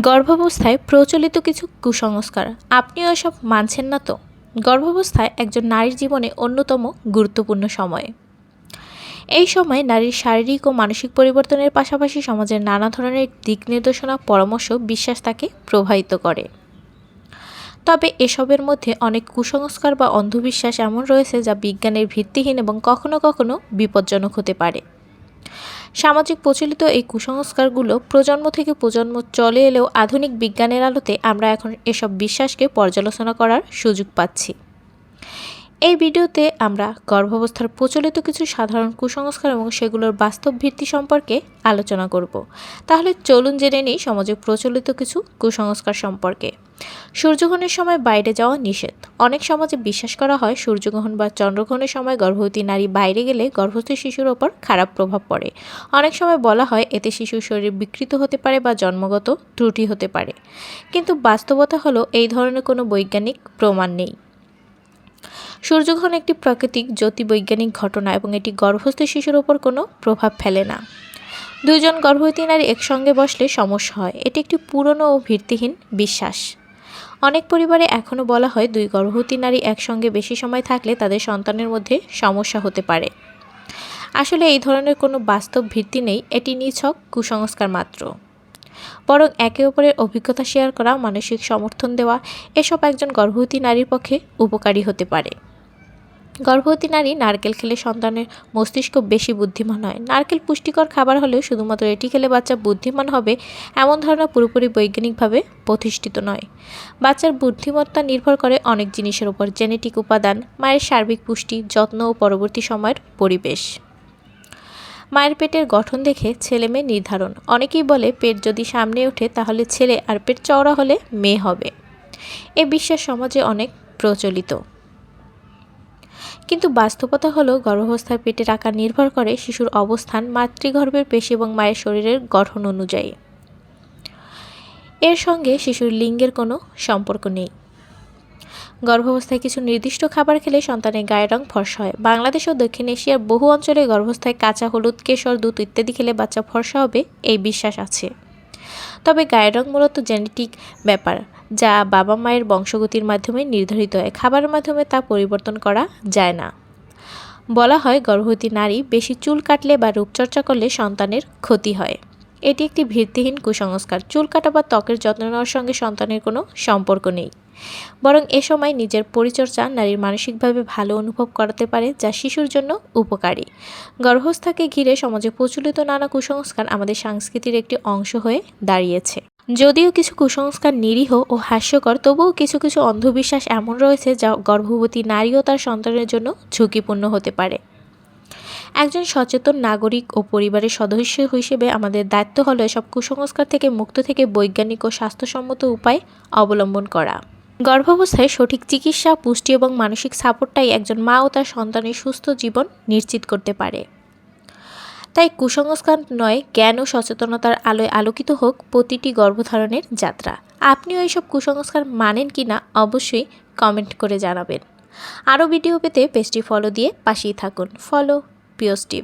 গর্ভাবস্থায় প্রচলিত কিছু কুসংস্কার। আপনিও এসব মানছেন না তো? গর্ভাবস্থায় একজন নারীর জীবনে অন্যতম গুরুত্বপূর্ণ সময়। এই সময় নারীর শারীরিক ও মানসিক পরিবর্তনের পাশাপাশি সমাজের নানা ধরনের দিক নির্দেশনা, পরামর্শ, বিশ্বাস তাকে প্রভাবিত করে। তবে এসবের মধ্যে অনেক কুসংস্কার বা অন্ধবিশ্বাস এমন রয়েছে যা বিজ্ঞানের ভিত্তিহীন এবং কখনো কখনো বিপজ্জনক হতে পারে। সামাজিক প্রচলিত এই কুসংস্কারগুলো প্রজন্ম থেকে প্রজন্ম চলে এলেও আধুনিক বিজ্ঞানের আলোতে আমরা এখন এসব বিশ্বাসকে পর্যালোচনা করার সুযোগ পাচ্ছি। এই ভিডিওতে আমরা গর্ভাবস্থার প্রচলিত কিছু সাধারণ কুসংস্কার এবং সেগুলোর বাস্তব ভিত্তি সম্পর্কে আলোচনা করব। তাহলে চলুন জেনে নিই সমাজে প্রচলিত কিছু কুসংস্কার সম্পর্কে। সূর্যগ্রহণের সময় বাইরে যাওয়া নিষেধ। অনেক সমাজে বিশ্বাস করা হয় সূর্যগ্রহণ বা চন্দ্রগ্রহণের সময় গর্ভবতী নারী বাইরে গেলে গর্ভস্থ শিশুর ওপর খারাপ প্রভাব পড়ে। অনেক সময় বলা হয় এতে শিশুর শরীর বিকৃত হতে পারে বা জন্মগত ত্রুটি হতে পারে। কিন্তু বাস্তবতা হলো এই ধরনের কোনো বৈজ্ঞানিক প্রমাণ নেই। সূর্যগ্রহণ একটি প্রাকৃতিক জ্যোতির্বৈজ্ঞানিক ঘটনা এবং এটি গর্ভস্থ শিশুর ওপর কোনো প্রভাব ফেলে না। দুজন গর্ভবতী নারী একসঙ্গে বসলে সমস্যা হয়। এটি একটি পুরনো ও ভিত্তিহীন বিশ্বাস। অনেক পরিবারে এখনও বলা হয় দুই গর্ভবতী নারী একসঙ্গে বেশি সময় থাকলে তাদের সন্তানের মধ্যে সমস্যা হতে পারে। আসলে এই ধরনের কোনো বাস্তব ভিত্তি নেই, এটি নিছক কুসংস্কার মাত্র। বরং একে অপরের অভিজ্ঞতা শেয়ার করা, মানসিক সমর্থন দেওয়া, এসব একজন গর্ভবতী নারীর পক্ষে উপকারী হতে পারে। গর্ভবতী নারী নারকেল খেলে সন্তানের মস্তিষ্ক বেশি বুদ্ধিমান হয়। নারকেল পুষ্টিকর খাবার হলেও শুধুমাত্র এটি খেলে বাচ্চা বুদ্ধিমান হবে এমন ধারণা পুরোপুরি বৈজ্ঞানিকভাবে প্রতিষ্ঠিত নয়। বাচ্চার বুদ্ধিমত্তা নির্ভর করে অনেক জিনিসের উপর, জেনেটিক উপাদান, মায়ের সার্বিক পুষ্টি, যত্ন ও পরবর্তী সময়ের পরিবেশ। মায়ের পেটের গঠন দেখে ছেলে মেয়ে নির্ধারণ। অনেকেই বলে, পেট যদি সামনে ওঠে, তাহলে ছেলে আর পেট চওড়া হলে মেয়ে হবে। এ বিশ্বাস সমাজে অনেক প্রচলিত। কিন্তু বাস্তবতা হলো গর্ভাবস্থায় পেটের আকার নির্ভর করে শিশুর অবস্থান, মাতৃগর্ভের পেশি এবং মায়ের শরীরের গঠন অনুযায়ী। এর সঙ্গে শিশুর লিঙ্গের কোনো সম্পর্ক নেই। গর্ভাবস্থায় কিছু নির্দিষ্ট খাবার খেলে সন্তানের গায়ের রং ফর্সা হয়। বাংলাদেশ ও দক্ষিণ এশিয়ার বহু অঞ্চলে গর্ভাবস্থায় কাঁচা, হলুদ, কেশর, দুধ ইত্যাদি খেলে বাচ্চা ফর্সা হবে, এই বিশ্বাস আছে। তবে গায়ের রং মূলত জেনেটিক ব্যাপার, যা বাবা মায়ের বংশগতির মাধ্যমে নির্ধারিত হয়। খাবারের মাধ্যমে তা পরিবর্তন করা যায় না। বলা হয়, গর্ভবতী নারী বেশি চুল কাটলে বা রূপচর্চা করলে সন্তানের ক্ষতি হয়। এটি একটি ভিত্তিহীন কুসংস্কার। চুল কাটা বা ত্বকের যত্ন নেওয়ার সঙ্গে সন্তানের কোনো সম্পর্ক নেই। বরং এ সময় নিজের পরিচর্যা নারীর মানসিকভাবে ভালো অনুভব করাতে পারে, যা শিশুর জন্য উপকারী। গর্ভস্থাকে ঘিরে সমাজে প্রচলিত নানা কুসংস্কার আমাদের সংস্কৃতির একটি অংশ হয়ে দাঁড়িয়েছে। যদিও কিছু কুসংস্কার নিরীহ ও হাস্যকর, তবুও কিছু কিছু অন্ধবিশ্বাস এমন রয়েছে যা গর্ভবতী নারী ও তার সন্তানের জন্য ঝুঁকিপূর্ণ হতে পারে। একজন সচেতন নাগরিক ও পরিবারের সদস্য হিসেবে আমাদের দায়িত্ব হলো এসব কুসংস্কার থেকে মুক্ত থেকে বৈজ্ঞানিক ও স্বাস্থ্যসম্মত উপায় অবলম্বন করা। গর্ভাবস্থায় সঠিক চিকিৎসা, পুষ্টি এবং মানসিক সাপোর্টটাই একজন মা ও তার সন্তানের সুস্থ জীবন নিশ্চিত করতে পারে। তাই কুসংস্কার নয়, জ্ঞান ও সচেতনতার আলোয় আলোকিত হোক প্রতিটি গর্ভধারণের যাত্রা। আপনিও এইসব কুসংস্কার মানেন কি না অবশ্যই কমেন্ট করে জানাবেন। আরও ভিডিও পেতে পেজটি ফলো দিয়ে পাশেই থাকুন। ফলো! পিওস্টিভ